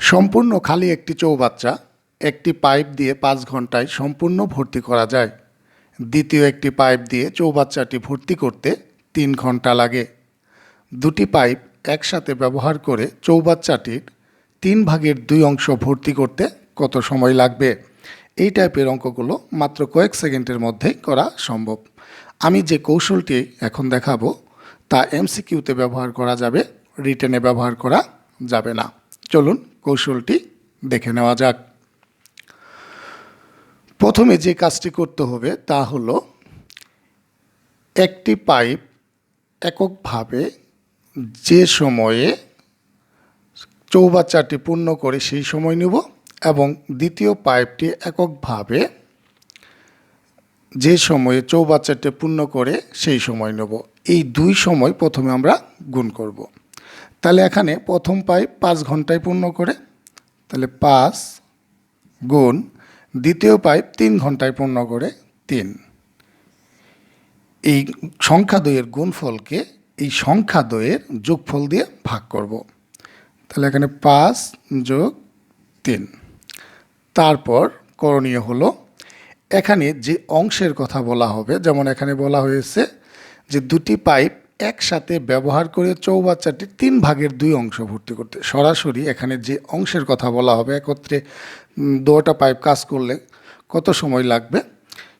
সম্পূর্ণ খালি একটি চৌবাচ্চা, একটি পাইপ দিয়ে পাঁচ ঘন্টায় সম্পূর্ণ ভর্তি করা যায়। দ্বিতীয় একটি পাইপ দিয়ে চৌবাচ্চাটি ভর্তি করতে তিন ঘণ্টা লাগে। দুটি পাইপ একসাথে ব্যবহার করে চৌবাচ্চাটির তিন ভাগের দুই অংশ ভর্তি করতে কত সময় লাগবে? এই টাইপের অঙ্কগুলো মাত্র কয়েক সেকেন্ডের মধ্যেই করা সম্ভব। আমি যে কৌশলটি এখন দেখাবো, তা এমসিকিউতে ব্যবহার করা যাবে, রিটেনে ব্যবহার করা যাবে না। চলুন কৌশলটি দেখে নেওয়া যাক। প্রথমে যে কাজটি করতে হবে তা হলো একটি পাইপ এককভাবে যে সময়ে চৌবাচ্চাটি পূর্ণ করে সেই সময় নেব এবং দ্বিতীয় পাইপটি এককভাবে যে সময়ে চৌবাচ্চাটি পূর্ণ করে সেই সময় নেব। এই দুই সময় প্রথমে আমরা গুণ করব। তাহলে এখানে প্রথম পাইপ পাঁচ ঘন্টায় পূর্ণ করে, তাহলে পাঁচ গুণ, দ্বিতীয় পাইপ তিন ঘন্টায় পূর্ণ করে তিন। এই সংখ্যা দ্বয়ের গুণফলকে এই সংখ্যা দ্বয়ের যোগফল দিয়ে ভাগ করব। তাহলে এখানে পাঁচ যোগ তিন। তারপর করণীয় হলো, এখানে যে অংশের কথা বলা হবে, যেমন এখানে বলা হয়েছে যে দুটি পাইপ একসাথে ব্যবহার করে চৌবাচ্চাটির তিন ভাগের দুই অংশ ভর্তি করতে। সরাসরি এখানে যে অংশের কথা বলা হবে, একত্রে দুটা পাইপ কাজ করলে কত সময় লাগবে?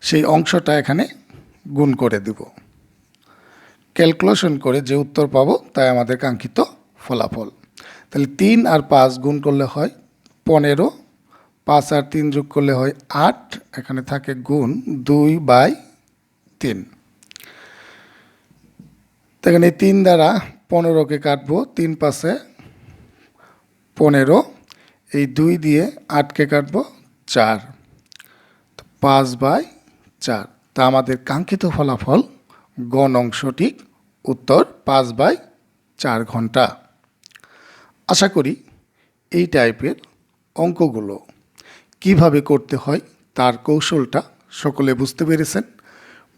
সেই অংশটা এখানে গুণ করে দিব। ক্যালকুলেশন করে যে উত্তর পাবো, তাই আমাদের কাঙ্ক্ষিত ফলাফল। তাহলে তিন আর পাঁচ গুণ করলে হয় পনেরো, পাঁচ আর তিন যোগ করলে হয় আট, এখানে থাকে গুণ দুই বাই তিন। তো এখানে তিন দ্বারা পনেরোকে কাটবো, তিন পাশে পনেরো। এই দুই দিয়ে আটকে কাটবো, চার। পাঁচ বাই চার। তা আমাদের কাঙ্ক্ষিত ফলাফল, গণ অংশটি উত্তর পাঁচ বাই চার ঘণ্টা। আশা করি এই টাইপের অঙ্কগুলো কীভাবে করতে হয়, তার কৌশলটা সকলে বুঝতে পেরেছেন।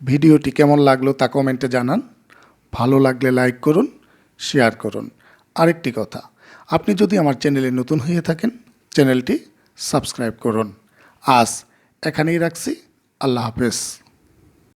ভিডিওটি কেমন লাগল তা কমেন্টে জানান। ভালো লাগলে লাইক করুন শেয়ার করুন। আরেকটি কথা, আপনি যদি আমার চ্যানেলে নতুন হয়ে থাকেন চ্যানেলটি সাবস্ক্রাইব করুন। আজ এখানেই রাখছি, আল্লাহ হাফেজ।